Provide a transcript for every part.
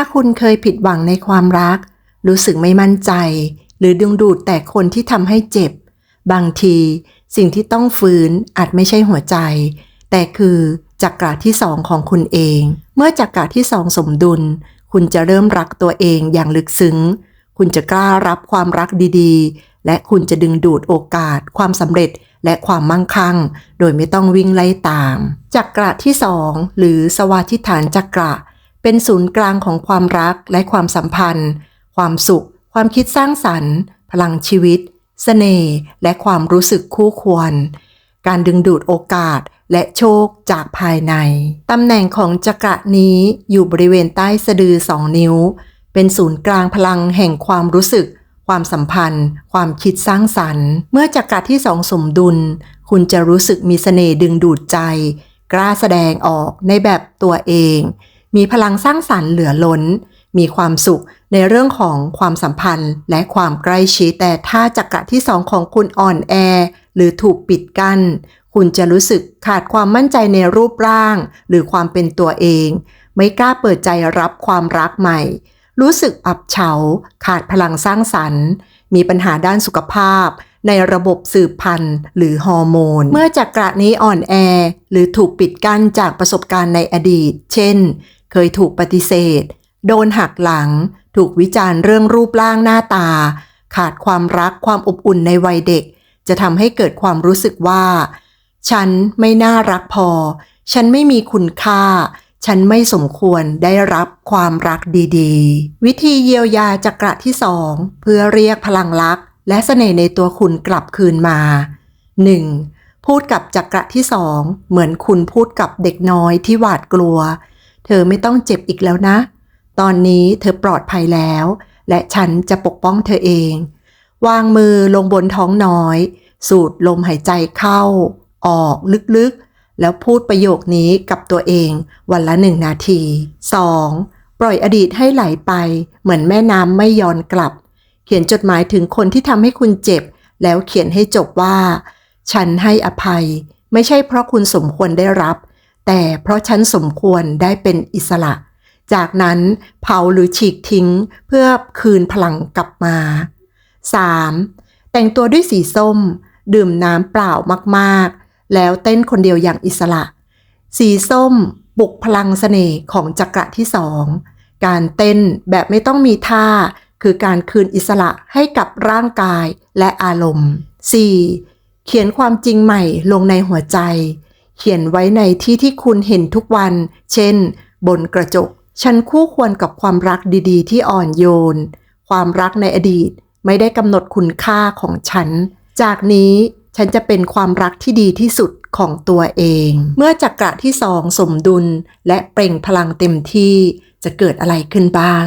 ถ้าคุณเคยผิดหวังในความรัก รู้สึกไม่มั่นใจ หรือดึงดูดแต่คนที่ทำให้เจ็บ บางทีสิ่งที่ต้องฟื้นอาจไม่ใช่หัวใจ แต่คือจักระที่สองของคุณเอง เมื่อจักระที่สองสมดุล คุณจะเริ่มรักตัวเองอย่างลึกซึ้ง คุณจะกล้ารับความรักดีๆ และคุณจะดึงดูดโอกาส ความสำเร็จและความมั่งคั่ง โดยไม่ต้องวิ่งไล่ตาม จักระที่สองหรือสวาทิฐานจักระ เป็นศูนย์กลางของความรักและความสัมพันธ์ ความสุข ความคิดสร้างสรรค์ พลังชีวิตเสน่ห์และความรู้สึกคู่ควร การดึงดูดโอกาสและโชคจากภายใน ตำแหน่งของจักระนี้อยู่บริเวณใต้สะดือสองนิ้ว เป็นศูนย์กลางพลังแห่งความรู้สึก ความสัมพันธ์ ความคิดสร้างสรรค์ เมื่อจักระที่สองสมดุล คุณจะรู้สึกมีเสน่ห์ดึงดูดใจ กล้าแสดงออกในแบบตัวเอง มีพลังสร้างสรรค์เหลือล้น มีความสุขในเรื่องของความสัมพันธ์และความใกล้ชิด แต่ถ้าจักระที่สองของคุณอ่อนแอ หรือถูกปิดกัน้น คุณจะรู้สึกขาดความมั่นใจในรูปร่าง หรือความเป็นตัวเอง ไม่กล้าเปิดใจรับความรักใหม่ รู้สึกอับเฉา ขาดพลังสร้างสรรค์ มีปัญหาด้านสุขภาพในระบบสืบพันธุ์หรือฮอร์โมน เมื่อจักระนี้อ่อนแอ หรือถูกปิดกั้นจากประสบการณ์ในอดีต เช่น เคยถูกปฏิเสธ โดนหักหลัง ถูกวิจารณ์เรื่องรูปร่างหน้าตา ขาดความรักความอบอุ่นในวัยเด็ก จะทำให้เกิดความรู้สึกว่า ฉันไม่น่ารักพอ ฉันไม่มีคุณค่า ฉันไม่สมควรได้รับความรักดีๆ วิธีเยียวยาจักระที่สองเพื่อเรียกพลังรักและเสน่ห์ในตัวคุณกลับคืนมา 1. พูดกับจักระที่สองเหมือนคุณพูดกับเด็กน้อยที่หวาดกลัว เธอไม่ต้องเจ็บอีกแล้วนะ ตอนนี้เธอปลอดภัยแล้ว และฉันจะปกป้องเธอเอง วางมือลงบนท้องน้อย สูดลมหายใจเข้า ออกลึกๆ แล้วพูดประโยคนี้กับตัวเองวันละหนึ่งนาที 2. ปล่อยอดีตให้ไหลไป เหมือนแม่น้ำไม่ย้อนกลับ เขียนจดหมายถึงคนที่ทำให้คุณเจ็บ แล้วเขียนให้จบว่า ฉันให้อภัย ไม่ใช่เพราะคุณสมควรได้รับ แต่เพราะฉันสมควรได้เป็นอิสระ จากนั้นเผาหรือฉีกทิ้งเพื่อคืนพลังกลับมา 3. แต่งตัวด้วยสีส้ม ดื่มน้ำเปล่ามากๆ แล้วเต้นคนเดียวอย่างอิสระ สีส้มปลุกพลังเสน่ห์ของจักระที่สองการเต้นแบบไม่ต้องมีท่า คือการคืนอิสระให้กับร่างกายและอารมณ์ 4. เขียนความจริงใหม่ลงในหัวใจ เขียนไว้ในที่ที่คุณเห็นทุกวัน เช่น บนกระจก ฉันคู่ควรกับความรักดีๆ ที่อ่อนโยน ความรักในอดีตไม่ได้กำหนดคุณค่าของฉัน จากนี้ฉันจะเป็นความรักที่ดีที่สุดของตัวเอง เมื่อจักระที่สองสมดุลและเปล่งพลังเต็มที่จะเกิดอะไรขึ้นบ้าง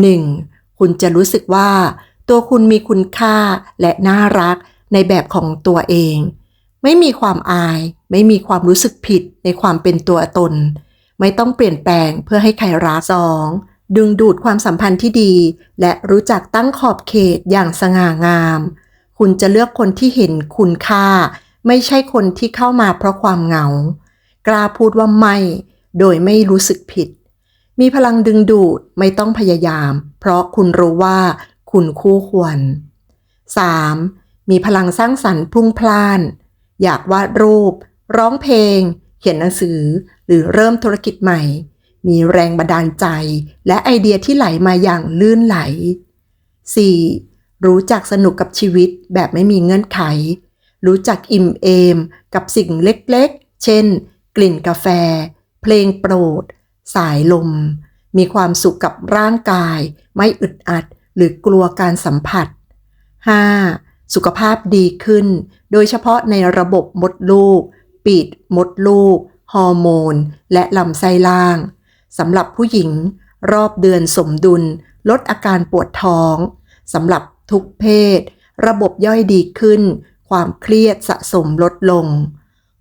1. คุณจะรู้สึกว่า ตัวคุณมีคุณค่าและน่ารักในแบบของตัวเอง ไม่มีความอาย ไม่มีความรู้สึกผิดในความเป็นตัวตน ไม่ต้องเปลี่ยนแปลงเพื่อให้ใครรักสองดึงดูดความสัมพันธ์ที่ดี และรู้จักตั้งขอบเขตอย่างสง่างาม คุณจะเลือกคนที่เห็นคุณค่า ไม่ใช่คนที่เข้ามาเพราะความเหงา กล้าพูดว่าไม่ โดยไม่รู้สึกผิด มีพลังดึงดูดไม่ต้องพยายาม เพราะคุณรู้ว่าคุณคู่ควร 3. มีพลังสร้างสรรค์พุ่งพล่าน อยากวาดรูป ร้องเพลง เขียนหนังสือ หรือเริ่มธุรกิจใหม่ มีแรงบันดาลใจ และไอเดียที่ไหลมาอย่างลื่นไหล 4. รู้จักสนุกกับชีวิตแบบไม่มีเงื่อนไข รู้จักอิ่มเอม กับสิ่งเล็กๆ เช่น กลิ่นกาแฟ เพลงโปรด สายลม มีความสุขกับร่างกาย ไม่อึดอัด หรือกลัวการสัมผัส 5. สุขภาพดีขึ้น โดยเฉพาะในระบบมดลูก ปีดมดลูก ฮอร์โมน และลำไส้ล่างสำหรับผู้หญิง รอบเดือนสมดุล ลดอาการปวดท้องสำหรับทุกเพศ ระบบย่อยดีขึ้น ความเครียดสะสมลดลง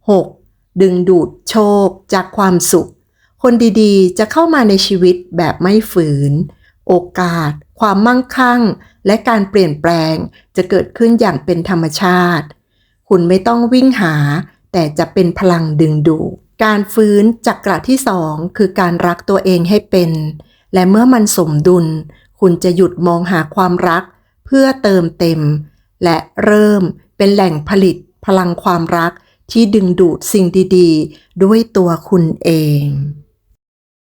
6. ดึงดูดโชคจากความสุข คนดีๆ จะเข้ามาในชีวิตแบบไม่ฝืน โอกาส ความมั่งคั่ง และการเปลี่ยนแปลงจะเกิดขึ้นอย่างเป็นธรรมชาติ คุณไม่ต้องวิ่งหา แต่จะเป็นพลังดึงดูดการฟื้นจักระที่สองคือการรักตัวเองให้เป็น และเมื่อมันสมดุล คุณจะหยุดมองหาความรัก เพื่อเติมเต็ม และเริ่มเป็นแหล่งผลิตพลังความรักที่ดึงดูดสิ่งดี ๆ ด้วยตัวคุณเอง